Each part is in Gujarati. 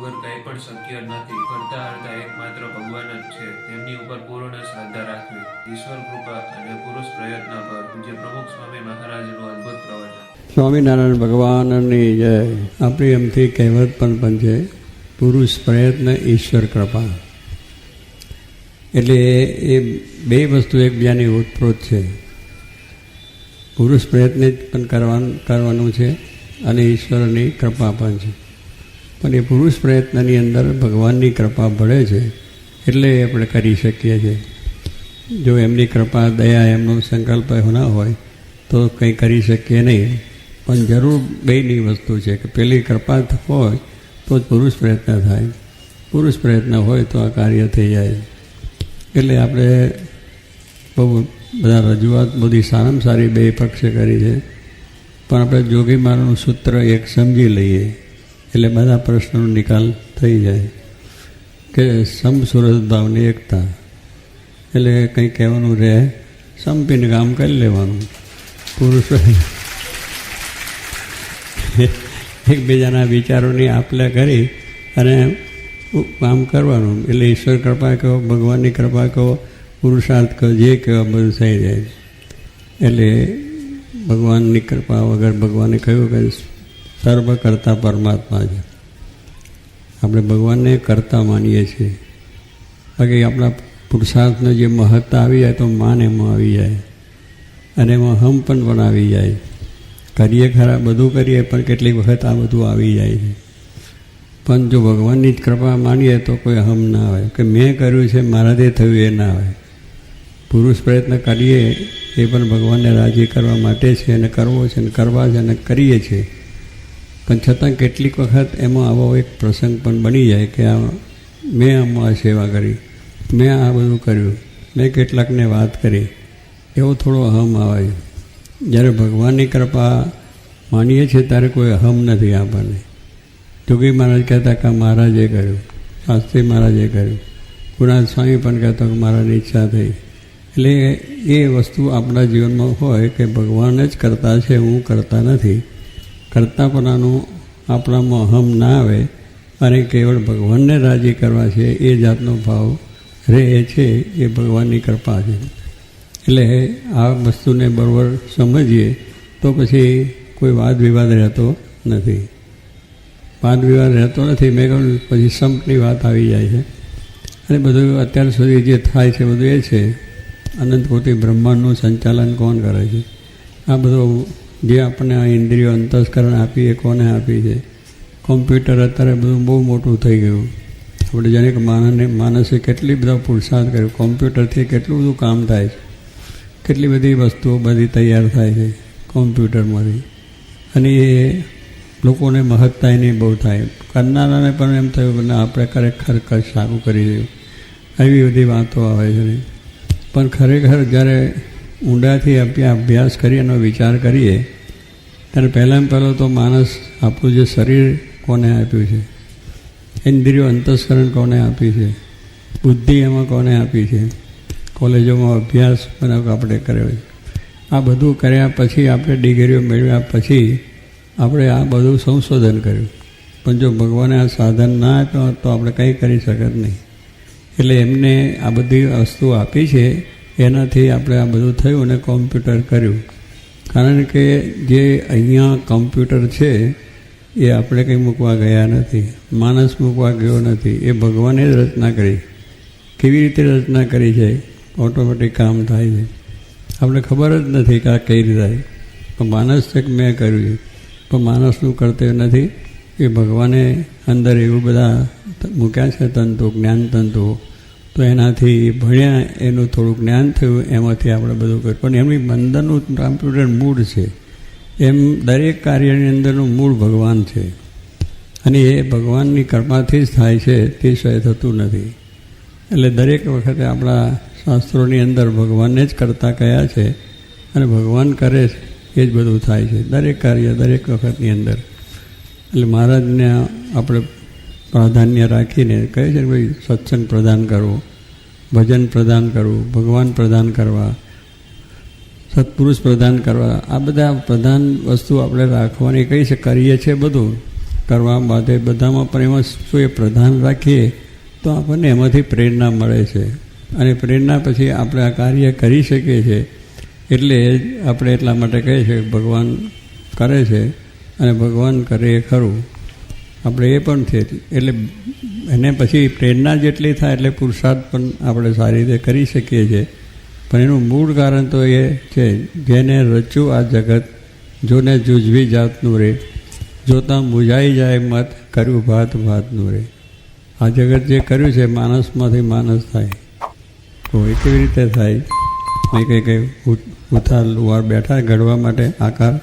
વગર કંઈ પણ શક્ય નથી. કરતા હરતા એકમાત્ર ભગવાન જ છે. તેમની ઉપર પૂર્ણ શ્રદ્ધા રાખવી. ઈશ્વર કૃપા અને પુરુષ પ્રયત્ન પર, પૂજ્ય પ્રમુખ સ્વામી મહારાજનું અદ્ભુત પ્રવચન. સ્વામિનારાયણ ભગવાનની જય. આપણી એમથી કહેવત પણ પણ છે પુરુષ પ્રયત્ન, ઈશ્વર કૃપા. એટલે એ બે વસ્તુ એકબીજાની ઓતપ્રોત છે. પુરુષ પ્રયત્ન પણ કરવાનું કરવાનું છે અને ઈશ્વરની કૃપા પણ છે. પણ એ પુરુષ પ્રયત્નની અંદર ભગવાનની કૃપા ભળે છે, એટલે આપણે કરી શકીએ છીએ. જો એમની કૃપા, દયા, એમનો સંકલ્પ ના હોય, તો કંઈ કરી શકીએ નહીં. પણ જરૂર બેની વસ્તુ છે કે પેલી કૃપા હોય, તો જ પુરુષ પ્રયત્ન થાય. પુરુષ પ્રયત્ન હોય તો આ કાર્ય થઈ જાય. એટલે આપણે બહુ બધા રજૂઆત, બધી સારામાં સારી બે પક્ષે કરી છે. પણ આપણે જોગી મારનું સૂત્ર એક સમજી લઈએ. એટલે બધા પ્રશ્નોનો નિકાલ થઈ જાય કે સમ સુરત ભાવની એકતા. એટલે કંઈ કહેવાનું રહે, સંપીને કામ કરી લેવાનું. પુરુષ એકબીજાના વિચારોની આપલે કરી અને કામ કરવાનું. એટલે ઈશ્વર કૃપા કહો, ભગવાનની કૃપા કહો, પુરુષાર્થ કહો, જે કહેવા બધું થઈ જાય. એટલે ભગવાનની કૃપા વગર ભગવાને કહ્યું કે સર્વ કરતા પરમાત્મા છે. આપણે ભગવાનને કરતા માનીએ છીએ. બાકી આપણા પુરુષાર્થનો જે મહત્તા આવી જાય તો માન એમાં આવી જાય. અને એમાં હમ પણ પણ આવી જાય. કરીએ ખરા, બધું કરીએ પણ કેટલીક વખત આ બધું આવી જાય છે. પણ જો ભગવાનની જ કૃપા માનીએ તો કોઈ હમ ના આવે. કે મેં કર્યું છે, મારાથી થયું એ ના આવે. પુરુષ પ્રયત્ન કરીએ એ પણ ભગવાનને રાજી કરવા માટે છે અને કરવો છે અને કરવા છે અને કરીએ છીએ. પણ છતાં કેટલીક વખત એમાં આવો એક પ્રસંગ પણ બની જાય કે આ મેં આમાં આ સેવા કરી, મેં આ બધું કર્યું, મેં કેટલાકને વાત કરી, એવો થોડો અહમ આવે. જ્યારે ભગવાનની કૃપા માનીએ છીએ ત્યારે કોઈ અહમ નથી આપણને. જોગી મહારાજ કહેતા કે મહારાજે કર્યું, શાસ્ત્રી મહારાજે કર્યું. ગુણાથ સ્વામી પણ કહેતો કે મારાની ઈચ્છા થઈ. એટલે એ વસ્તુ આપણા જીવનમાં હોય કે ભગવાન જ કરતા છે, હું કરતા નથી. કરતાપણાનું આપણામાં અહમ ના આવે, અને કેવળ ભગવાનને રાજી કરવા છે, એ જાતનો ભાવ રહે છે, એ ભગવાનની કૃપા છે. એટલે આ વસ્તુને બરાબર સમજીએ, તો પછી કોઈ વાદ વિવાદ રહેતો નથી. વાદ વિવાદ રહેતો નથી, મેં કહ્યું, પછી સંપની વાત આવી જાય છે. અને બધું અત્યાર સુધી જે થાય છે, બધું એ છે. અનંત કોટી બ્રહ્માંડનું સંચાલન કોણ કરે છે? આ બધું જે આપણને આ ઇન્દ્રિયો અંતસ્કરણ આપી એ કોને આપી છે? કોમ્પ્યુટર અત્યારે બધું બહુ મોટું થઈ ગયું. આપણે જાણીએ કે માનસને માણસે કેટલી બધા પુરુષાર્થ કર્યો. કોમ્પ્યુટરથી કેટલું બધું કામ થાય છે. કેટલી બધી વસ્તુઓ બધી તૈયાર થાય છે કોમ્પ્યુટરમાંથી અને એ લોકોને મહત્તા એની બહુ થાય. કરનારાને પણ એમ થયું કે આપણે ખરેખર સારું કરી રહ્યું. એવી બધી વાતો આવે છે. પણ ખરેખર જ્યારે ઊંડાથી અભ્યાસ કરી એનો વિચાર કરીએ, ત્યારે પહેલાં પહેલો તો માણસ આપણું જે શરીર કોને આપ્યું છે? ઇન્દ્રિયો અંતસ્કરણ કોને આપી છે? બુદ્ધિ એમાં કોને આપી છે? કોલેજોમાં અભ્યાસ બનાવ આપણે કર્યો છે. આ બધું કર્યા પછી આપણે ડિગ્રીઓ મેળવ્યા પછી આપણે આ બધું સંશોધન કર્યું. પણ જો ભગવાને આ સાધન ના આપ્યો તો આપણે કંઈ કરી શકત નહીં. એટલે એમને આ બધી વસ્તુ આપી છે એનાથી આપણે આ બધું થયું અને કોમ્પ્યુટર કર્યું. કારણ કે જે અહીંયા કોમ્પ્યુટર છે, એ આપણે કંઈ મૂકવા ગયા નથી. માણસ મૂકવા ગયો નથી. એ ભગવાને જ રચના કરી. કેવી રીતે રચના કરી છે? ઓટોમેટિક કામ થાય છે. આપણે ખબર જ નથી કે આ કઈ રીતે થાય. પણ માણસ છે કે મેં કર્યું છે? પણ માણસનું કર્તવ્ય નથી? એ ભગવાને અંદર એવું બધા મૂક્યા છે, તંતુ, જ્ઞાન તંતુ તો એનાથી ભણ્યા, એનું થોડું જ્ઞાન થયું, એમાંથી આપણે બધું કર્યું. પણ એમની અંદરનું કમ્પ્યુટર મૂળ છે. એમ દરેક કાર્યની અંદરનું મૂળ ભગવાન છે. અને એ ભગવાનની કૃપાથી જ થાય છે, તે સય થતું નથી. એટલે દરેક વખતે આપણા શાસ્ત્રોની અંદર ભગવાનને જ કરતા કયા છે અને ભગવાન કરે છે, એ જ બધું થાય છે. દરેક કાર્ય દરેક વખતની અંદર. એટલે મહારાજને આપણે પ્રાધાન્ય રાખીને કહે છે ભાઈ, સત્સંગ પ્રદાન કરવો ભજન પ્રદાન કરવું ભગવાન પ્રદાન કરવા, સત્પુરુષ પ્રદાન કરવા, આ બધા પ્રધાન વસ્તુ આપણે રાખવાની કઈ છે, કરીએ છીએ બધું. કરવા માટે બધામાં પણ એમાં શું એ પ્રધાન રાખીએ, તો આપણને એમાંથી પ્રેરણા મળે છે. અને પ્રેરણા પછી આપણે આ કાર્ય કરી શકીએ છીએ. એટલે આપણે એટલા માટે કહીએ છીએ ભગવાન કરે છે અને ભગવાન કરે એ ખરું. આપણે એ પણ છે. એટલે એને પછી પ્રેરણા જેટલી થાય એટલે પુરુષાર્થ પણ આપણે સારી રીતે કરી શકીએ છીએ. પણ એનું મૂળ કારણ તો એ છે, જેને રચ્યું આ જગત, જોને જુજવી જાતનું રે, જોતાં બુઝાઈ જાય મત, કર્યું ભાત ભાતનું રે. આ જગત જે કર્યું છે, માણસમાંથી માણસ થાય. તો એ કેવી રીતે થાય? મેં કંઈ કંઈ ઉથાલ લુવાર બેઠા ઘડવા માટે આકાર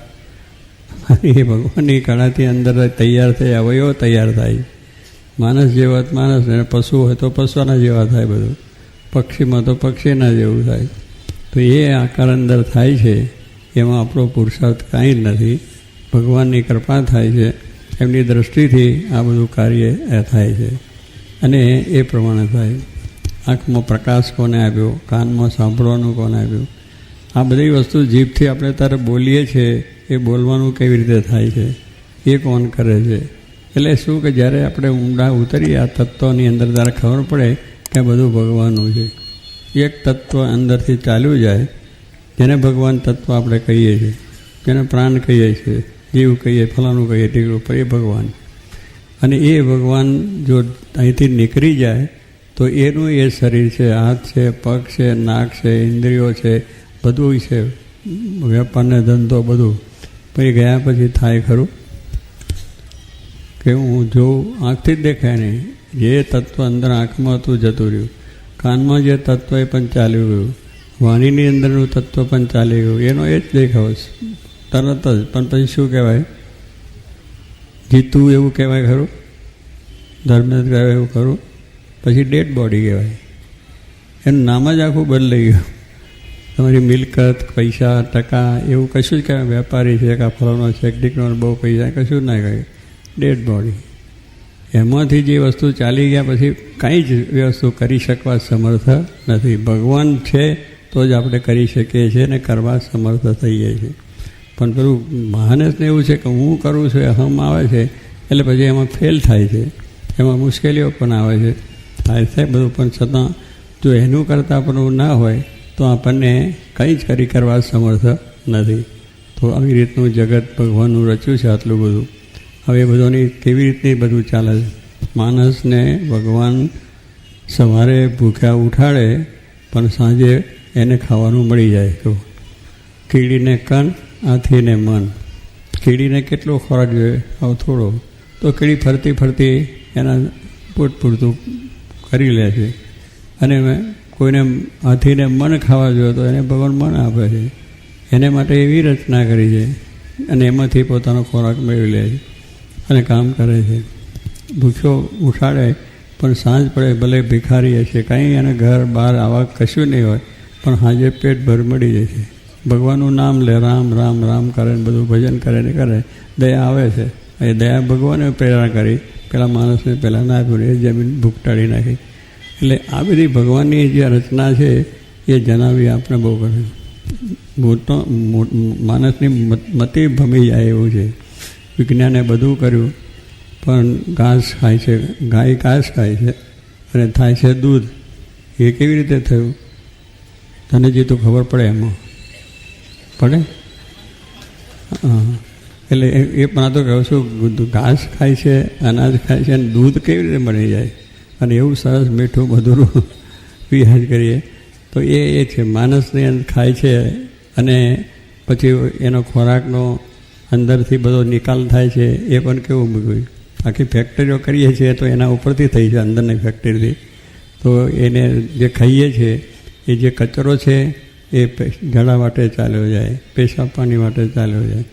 એ ભગવાનની કળાથી અંદર તૈયાર થઈ અવયવો તૈયાર થાય. માણસ જેવા માણસ અને પશુ હોય તો પશુના જેવા થાય બધું. પક્ષીમાં તો પક્ષીના જેવું થાય. તો એ આકાર અંદર થાય છે, એમાં આપણો પુરુષાર્થ કાંઈ જ નથી. ભગવાનની કૃપા થાય છે, એમની દ્રષ્ટિથી આ બધું કાર્ય થાય છે. અને એ પ્રમાણે થાય. આંખમાં પ્રકાશ કોને આપ્યો, કાનમાં સાંભળવાનું કોને આપ્યું? આ બધી વસ્તુ જીભથી આપણે ત્યારે બોલીએ છીએ એ બોલવાનું કેવી રીતે થાય છે? એ કોણ કરે છે? એટલે શું કે જ્યારે આપણે ઊંડા ઉતરીએ, આ તત્વની અંદર ત્યારે ખબર પડે કે બધું ભગવાનનું છે. એક તત્વ અંદરથી ચાલ્યું જાય, જેને ભગવાન તત્વ આપણે કહીએ છીએ. જેને પ્રાણ કહીએ છીએ, જીવ કહીએ, ફલાણું કહીએ, ટીકડું પર એ ભગવાન. અને એ ભગવાન જો અહીંથી નીકળી જાય, તો એનું એ શરીર છે, હાથ છે, પગ છે, નાક છે, ઇન્દ્રિયો છે બધું છે. વેપારને ધંધો બધું. પછી ગયા પછી થાય ખરું? કે હું જોઉં આંખથી જ દેખાય નહીં જે તત્વ અંદર આંખમાં હતું જતું રહ્યું, કાનમાં જે તત્વ એ પણ ચાલ્યું ગયું, વાણીની અંદરનું તત્વ પણ ચાલી ગયું, એનો એ જ દેખાવ તરત જ, પણ પછી શું કહેવાય? જીતું એવું કહેવાય ખરું? ધર્મેન્દ્ર કહેવાય એવું ખરું? પછી ડેડ બોડી કહેવાય. એનું નામ જ આખું બદલાઈ ગયું. તમારી મિલકત, પૈસા, ટકા, એવું કશું જ કહેવાય. વેપારી છે કે ફલાણો છે ટીકનો બહુ પૈસા, કશું ના કહે ડેડ બોડી એમાંથી જે વસ્તુ ચાલી ગયા પછી કાંઈ જ વસ્તુ કરી શકવા સમર્થ નથી. ભગવાન છે તો જ આપણે કરી શકીએ છીએ અને કરવા સમર્થ થઈએ છીએ. પણ પેલું માનસને એવું છે કે હું કરું છું, એ હમ આવે છે, એટલે પછી એમાં ફેલ થાય છે. એમાં મુશ્કેલીઓ પણ આવે છે. થાય છે બધું, પણ છતાં જો એનું કરતાં પણ ના હોય તો આપણને કંઈ જ કરી કરવા સમર્થ નથી. તો આવી રીતનું જગત ભગવાનનું રચ્યું છે આટલું બધું. હવે એ બધાની કેવી રીતની બધું ચાલે છે? માણસને ભગવાન સવારે ભૂખ્યા ઉઠાડે, પણ સાંજે એને ખાવાનું મળી જાય. તો કીડીને કન હાથીને મન. કીડીને કેટલો ખોરાક જોઈએ? આવો થોડો. તો કીડી ફરતી ફરતી એના પૂરતું કરી લે છે. અને કોઈને હાથીને મન ખાવા જોઈએ તો એને ભગવાન મન આપે છે. એને માટે એવી રચના કરી છે અને એમાંથી પોતાનો ખોરાક મેળવી લે છે અને કામ કરે છે. ભૂખ્યો ઉઠાડે પણ સાંજ પડે ભલે ભિખારી હશે, કાંઈ એને ઘર બહાર આવા કશું નહીં હોય, પણ સાંજે પેટ ભર મળી જાય છે. ભગવાનનું નામ લે, રામ રામ રામ કરે ને બધું ભજન કરે ને કરે, દયા આવે છે. એ દયા ભગવાને પ્રેરણા કરી, પેલા માણસને પહેલાં ના આપ્યું જમીન ભૂખટાળી નાખી. એટલે આ બધી ભગવાનની જે રચના છે, એ જણાવી આપણે બહુ ગમે. મોટો માણસની મતિ ભમી જાય એવું છે. વિજ્ઞાને બધું કર્યું, પણ ઘાસ ખાય છે, ગાય ઘાસ ખાય છે, અને થાય છે દૂધ. એ કેવી રીતે થયું? તને જે તો ખબર પડે એમાં. પડે? હા. એટલે એ પણ આ તો કહું છું ઘાસ ખાય છે, અનાજ ખાય છે, અને દૂધ કેવી રીતે બની જાય? અને એવું સરસ મીઠું મધુરું વિહાર કરીએ. તો એ એ છે, માણસને ખાય છે અને પછી એનો ખોરાકનો અંદરથી બધો નિકાલ થાય છે, એ પણ કેવું મૂક્યું આખી ફેક્ટરીઓ કરીએ છીએ તો એના ઉપરથી થઈ છે અંદરની ફેક્ટરીથી તો એને જે ખાઈએ છીએ, એ જે કચરો છે, એ જળા માટે ચાલ્યો જાય પેશાબ પાણી માટે ચાલ્યો જાય.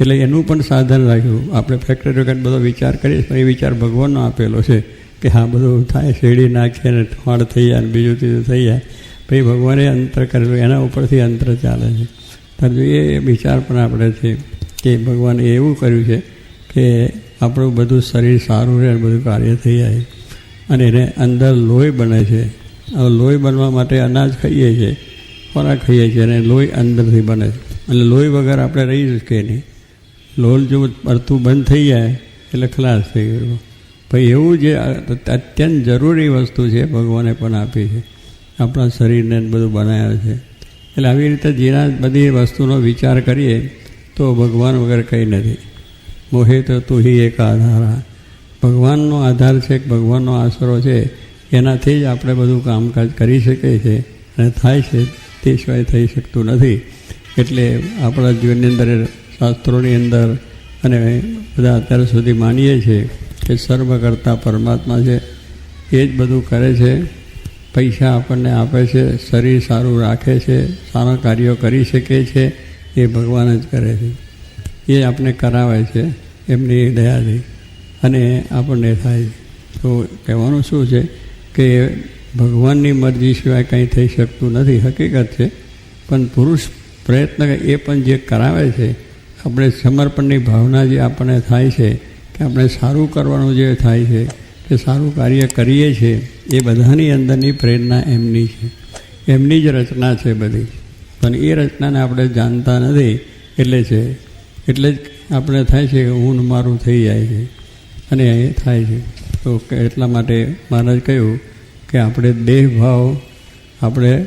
એટલે એનું પણ સાધન રાખ્યું. આપણે ફેક્ટરીઓ બધો વિચાર કરીએ તો એ વિચાર ભગવાનનો આપેલો છે. કે હા, બધું થાય, શેરડી નાખીએ ને ફળ થઈ જાય ને બીજું ત્રીજું થઈ જાય. પછી ભગવાને અંતર કરેલું એના ઉપરથી અંતર ચાલે છે. પરંતુ એ વિચાર પણ આપણે છે કે ભગવાને એવું કર્યું છે કે આપણું બધું શરીર સારું રહે બધું કાર્ય થઈ જાય. અને એને અંદર લોહી બને છે. હવે લોહી બનવા માટે અનાજ ખાઈએ છીએ ખોરાક ખાઈએ છીએ અને લોહી અંદરથી બને છે. અને લોહી વગર આપણે રહી શકીએ નહીં. લોહી જો પડતું બંધ થઈ જાય, એટલે ખલાસ થઈ ગયો. પછી એવું જે અત્યંત જરૂરી વસ્તુ છે, ભગવાને પણ આપી છે. આપણા શરીરને બધું બનાવ્યું છે. એટલે આવી રીતે જેના બધી વસ્તુનો વિચાર કરીએ, તો ભગવાન વગર કંઈ નથી. મોહે તો તું હિ એક આધાર. ભગવાનનો આધાર છે ભગવાનનો આશરો છે, એનાથી જ આપણે બધું કામકાજ કરી શકીએ છીએ. અને થાય છે, તે સિવાય થઈ શકતું નથી. એટલે આપણા જીવનની અંદર, શાસ્ત્રોની અંદર, અને બધા અત્યાર સુધી માનીએ છીએ કે સર્વ કરતા પરમાત્મા છે. એ જ બધું કરે છે. પૈસા આપણને આપે છે. શરીર સારું રાખે છે. સારા કાર્યો કરી શકે છે. એ ભગવાન જ કરે છે. એ આપણે કરાવે છે. એમની દયાથી. અને આપણને થાય તો કહેવાનું શું છે કે ભગવાનની મરજી સિવાય કંઈ થઈ શકતું નથી. હકીકત છે. પણ પુરુષ પ્રયત્ન એ પણ જે કરાવે છે, આપણે સમર્પણની ભાવના જે આપણને થાય છે કે આપણે સારું કરવાનું જે થાય છે, કે સારું કાર્ય કરીએ છીએ, એ બધાની અંદરની પ્રેરણા એમની છે. એમની જ રચના છે બધી. પણ એ રચનાને આપણે જાણતા નથી, એટલે છે, એટલે જ આપણે થાય છે કે હું મારું થઈ જાય છે. અને એ થાય છે. તો એટલા માટે મહારાજ કહ્યું કે આપણે દેહભાવ, આપણે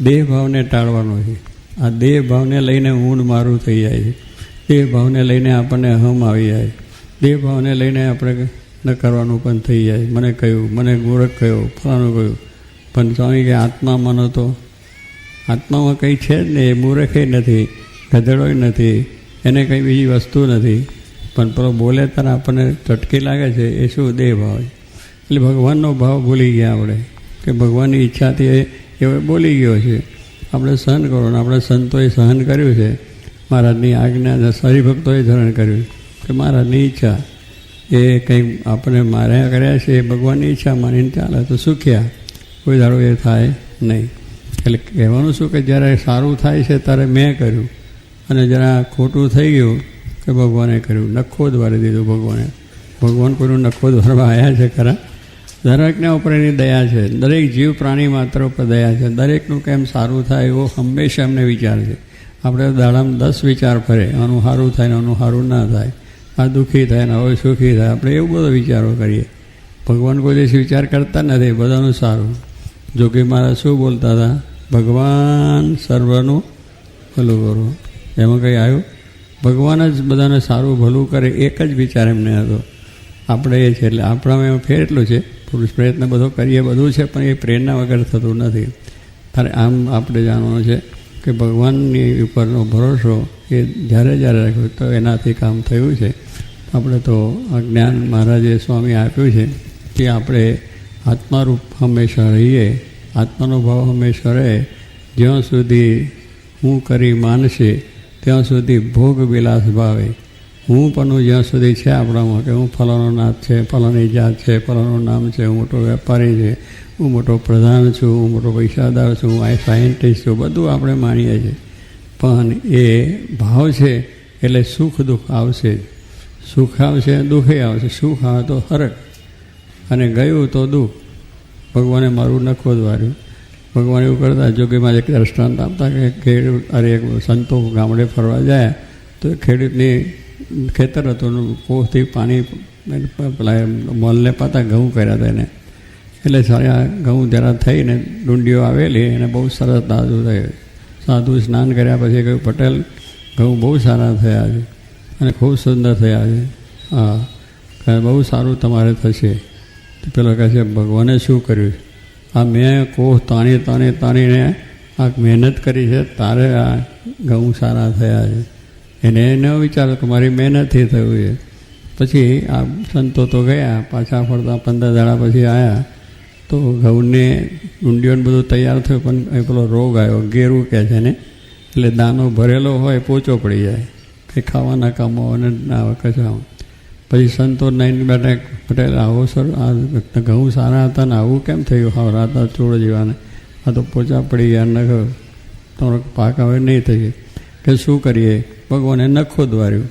દેહભાવને ટાળવાનો છે. આ દેહભાવને લઈને ઊંડ મારું થઈ જાય છે. દેહ ભાવને લઈને આપણને હમ આવી જાય દેહ ભાવને લઈને આપણે ન કરવાનું પણ થઈ જાય. મને કહ્યું, મને ગોરખ કહ્યું, ફલાણું કહ્યું. પણ સ્વામી કે આત્મા મનો તો આત્મામાં કંઈ છે જ નહીં, એ મૂરખે નથી, ગધેડોય નથી, એને કંઈ બીજી વસ્તુ નથી. પણ પેલો બોલે ત્યારે આપણને ચટકી લાગે છે, એ શું દેહ ભાવ એટલે ભગવાનનો ભાવ ભૂલી ગયા આપણે, કે ભગવાનની ઈચ્છાથી એ બોલી ગયો છે. આપણે સહન કરો ને આપણે સંતોએ સહન કર્યું છે. મહારાજની આજ્ઞા હરિભક્તોએ ધરણ કર્યું કે મારાની ઈચ્છા એ કંઈ આપણે માર્યા કર્યા છે, એ ભગવાનની ઈચ્છા માનીને ચાલે, તો સુખ્યા કોઈ દાડો એ થાય નહીં. એટલે કહેવાનું શું કે જ્યારે સારું થાય છે ત્યારે મેં કર્યું. અને જરા ખોટું થઈ ગયું કે ભગવાને કર્યું. નખો દ્વારે દીધું ભગવાને. ભગવાન કોઈનું નખો દ્વારવા આવ્યા છે ખરા? દરેકના ઉપર એની દયા છે. દરેક જીવ પ્રાણી માત્ર ઉપર દયા છે. દરેકનું કેમ સારું થાય એવો હંમેશા એમને વિચાર છે. આપણે દાડામાં દસ વિચાર ફરે. આનું સારું થાય ને આનું સારું ના થાય. આ દુઃખી થાય ને હવે સુખી થાય. આપણે એવું બધો વિચારો કરીએ. ભગવાન કોઈ દિવસ વિચાર કરતા નથી. બધાનું સારું. જોકે મારા શું બોલતા હતા? ભગવાન સર્વનું ભલું કરો. એમાં કંઈ આવ્યું? ભગવાન જ બધાને સારું ભલું કરે. એક જ વિચાર એમને હતો. આપણે એ છે એટલે આપણામાં એમાં ફેર એટલું છે. પુરુષ પ્રયત્ન બધો કરીએ, બધું છે, પણ એ પ્રેરણા વગર થતું નથી. ત્યારે આમ આપણે જાણવાનું છે કે ભગવાનની ઉપરનો ભરોસો એ જ્યારે જ્યારે રાખ્યો તો એનાથી કામ થયું છે. આપણે તો આ જ્ઞાન મહારાજે સ્વામી આપ્યું છે કે આપણે આત્મારૂપ હંમેશા રહીએ આત્માનો ભાવ હંમેશા રહે, જ્યાં સુધી હું કરી માનશે, ત્યાં સુધી ભોગ વિલાસ ભાવે. હું પણ જ્યાં સુધી છે આપણામાં કે હું ફલાણો નાથ છે, ફલાણી જાત છે, ફલાણું નામ છે, હું મોટો વેપારી છે, હું મોટો પ્રધાન છું, હું મોટો પૈસાદાર છું, હું આ સાયન્ટિસ્ટ છું, બધું આપણે માનીએ છીએ. પણ એ ભાવ છે, એટલે સુખ દુઃખ આવશે જ. સુખ આવશે દુઃખે આવશે. સુખ આવે તો હરક અને ગયું તો દુઃખ. ભગવાને મારું નખો દ્વાર્યું ભગવાન એવું કરતા જોગીમાં એક દ્રષ્ટાંત આપતા કે ખેડૂત, અરે એક સંતો ગામડે ફરવા જાય, તો ખેડૂતની ખેતર હતું કોસથી પાણી, પેલા મોલને પાતા ઘઉં કર્યા હતા એને. એટલે સારા ઘઉં જરા થઈને ડુંડીઓ આવેલી, એને બહુ સરસ તાજું થયું. સાધુ સ્નાન કર્યા પછી કહ્યું, પટેલ, ઘઉં બહુ સારા થયા છે. અને ખૂબ સુંદર થયા છે. હા બહુ સારું તમારે થશે. પેલો કહે છે, ભગવાને શું કર્યું? આ મેં કોહ તાણી તાણી તાણીને આ મહેનત કરી છે, તારે આ ઘઉં સારા થયા છે. એને ન વિચારો કે મારી મહેનતથી થયું છે. પછી આ સંતો તો ગયા, પાછા ફરતા પંદર દાડા પછી આવ્યા તો ઘઉંને ઊંડિયોને બધું તૈયાર થયું, પણ એ પેલો રોગ આવ્યો ગેરું કહે છે ને એટલે દાનો ભરેલો હોય, પોચો પડી જાય. કે ખાવાના કામો અને કચરામાં પછી સંતો નાઈને બેઠા પટેલ, આવો સર, આ ઘઉં સારા હતા ને આવું કેમ થયું? હા, રાતા ચોળ જેવાને. આ તો પોચા પડી ગયા નખ. તમારો પાક હવે નહીં થઈ કે શું કરીએ? ભગવાને નખો દ્વાર્યું.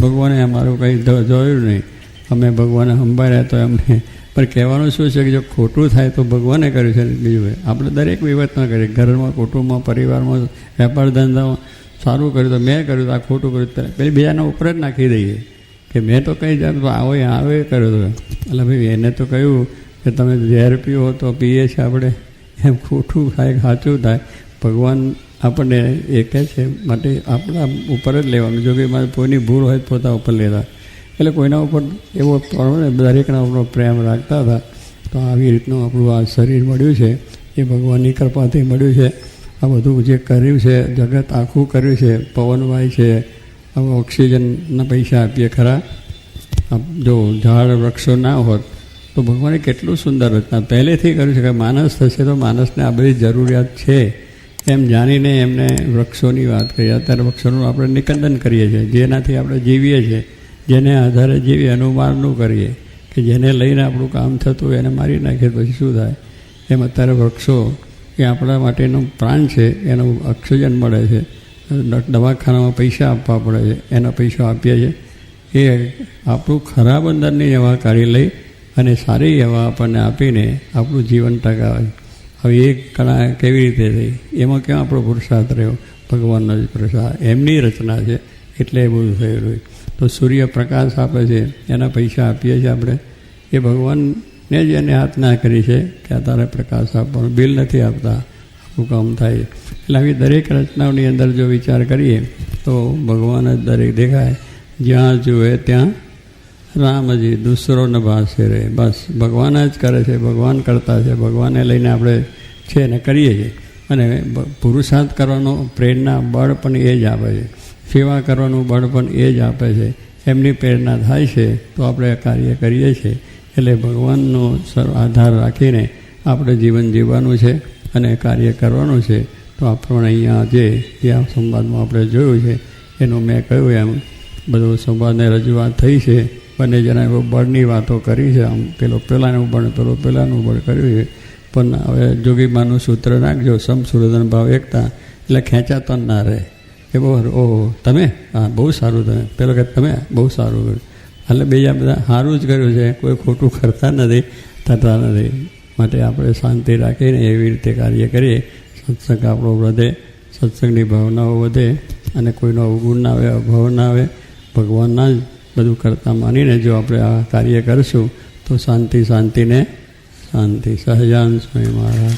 ભગવાને અમારું કંઈ જોયું નહીં. અમે ભગવાને સંભાળ્યા તો એમને. પણ કહેવાનું શું છે કે જો ખોટું થાય તો ભગવાને કર્યું છે. બીજું આપણે દરેક વિવતમાં કરીએ. ઘરમાં, કુટુંબમાં, પરિવારમાં, વેપાર ધંધામાં સારું કર્યું તો મેં કર્યું તો આ ખોટું કર્યું ત્યારે પેલી બીજાના ઉપર જ નાખી દઈએ કે મેં તો કંઈ જાત આવો આવે કર્યો હતો એટલે ભાઈ એને તો કહ્યું કે તમે ઝેર પીવો તો પીએ છીએ આપણે. એમ ખોટું થાય, સાચું થાય. ભગવાન આપણને એ કહે છે, માટે આપણા ઉપર જ લેવાનું. જો કે મારે કોઈની ભૂલ હોય તો પોતા ઉપર લેતા. એટલે કોઈના ઉપર એવો દરેકના ઉપર પ્રેમ રાખતા હતા. તો આવી રીતનું આપણું આ શરીર મળ્યું છે. એ ભગવાનની કૃપાથી મળ્યું છે. આ બધું જે કર્યું છે, જગત આખું કર્યું છે, પવનવાય છે હવે ઓક્સિજનના પૈસા આપીએ ખરા. જો ઝાડ વૃક્ષો ના હોત, તો ભગવાને કેટલું સુંદર રચના પહેલેથી કર્યું છે કે માણસ થશે તો માણસને આ બધી જરૂરિયાત છે. એમ જાણીને એમને વૃક્ષોની વાત કરી. અત્યારે વૃક્ષોનું આપણે નિકંદન કરીએ છીએ. જેનાથી આપણે જીવીએ છીએ, જેને આધારે જીવીએ અનુમાનનું કરીએ કે જેને લઈને આપણું કામ થતું એને મારી નાખીએ પછી શું થાય? એમ અત્યારે વૃક્ષો એ આપણા માટેનું પ્રાણ છે, એનું ઓક્સિજન મળે છે દવાખાનામાં પૈસા આપવા પડે છે, એના પૈસા આપીએ છીએ. એ આપણું ખરાબ અંદરની હવા કાઢી લઈ અને સારી હવા આપણને આપીને આપણું જીવન ટકાવે હવે એ કળા કેવી રીતે થઈ? એમાં કેમ આપણો પુરુષાર્થ રહ્યો? ભગવાનનો જ પ્રસાદ. એમની રચના છે, એટલે એ બધું થયેલું તો સૂર્ય પ્રકાશ આપે છે, એના પૈસા આપીએ છીએ આપણે. એ ભગવાનને જ એને હાથના કરી છે કે આ તારે પ્રકાશ આપવાનો. બિલ નથી આપતા. આપણું કામ થાય. એટલે આવી દરેક રચનાઓની અંદર જો વિચાર કરીએ, તો ભગવાન જ દરેક દેખાય. જ્યાં જુએ ત્યાં રામજી દૂસરો ન ભાસે રહે બસ, ભગવાન જ કરે છે, ભગવાન કરતા છે. ભગવાનને લઈને આપણે છે ને કરીએ છીએ. અને પુરુષાર્થ કરવાનો પ્રેરણા બળ પણ એ જ આપે છે. સેવા કરવાનું બળ પણ એ જ આપે છે. એમની પ્રેરણા થાય છે, તો આપણે કાર્ય કરીએ છીએ. એટલે ભગવાનનો સર્વ આધાર રાખીને આપણે જીવન જીવવાનું છે અને કાર્ય કરવાનું છે, તો આપણે અહીંયા જે ત્યાં સંવાદમાં આપણે જોયું છે, એનું મેં કહ્યું એમ, બધું સંવાદને રજૂઆત થઈ છે, બંને જણા બહુ બળની વાતો કરી છે, આમ પેલો પહેલાંનું બળ, પેલો પહેલાંનું બળ કર્યું છે, પણ હવે જોગીમાનું સૂત્ર નાખજો, સમ સુરદન ભાવ એકતા, એટલે ખેંચાતો ના રહે. એ બહુ. ઓહો, તમે? હા, બહુ સારું તમે. પેલો કે તમે? બહુ સારું. કર્યું એટલે બીજા બધા સારું જ કર્યું છે. કોઈ ખોટું કરતા નથી, થતા નથી. માટે આપણે શાંતિ રાખીને એવી રીતે કાર્ય કરીએ. સત્સંગ આપણો વધે, સત્સંગની ભાવનાઓ વધે અને કોઈનો અવગુણ ના આવે, અભાવ ના આવે ભગવાનના જ બધું કરતાં માનીને જો આપણે આ કાર્ય કરીશું, તો શાંતિ શાંતિને, શાંતિ સહજાન સ્વામી મહારાજ.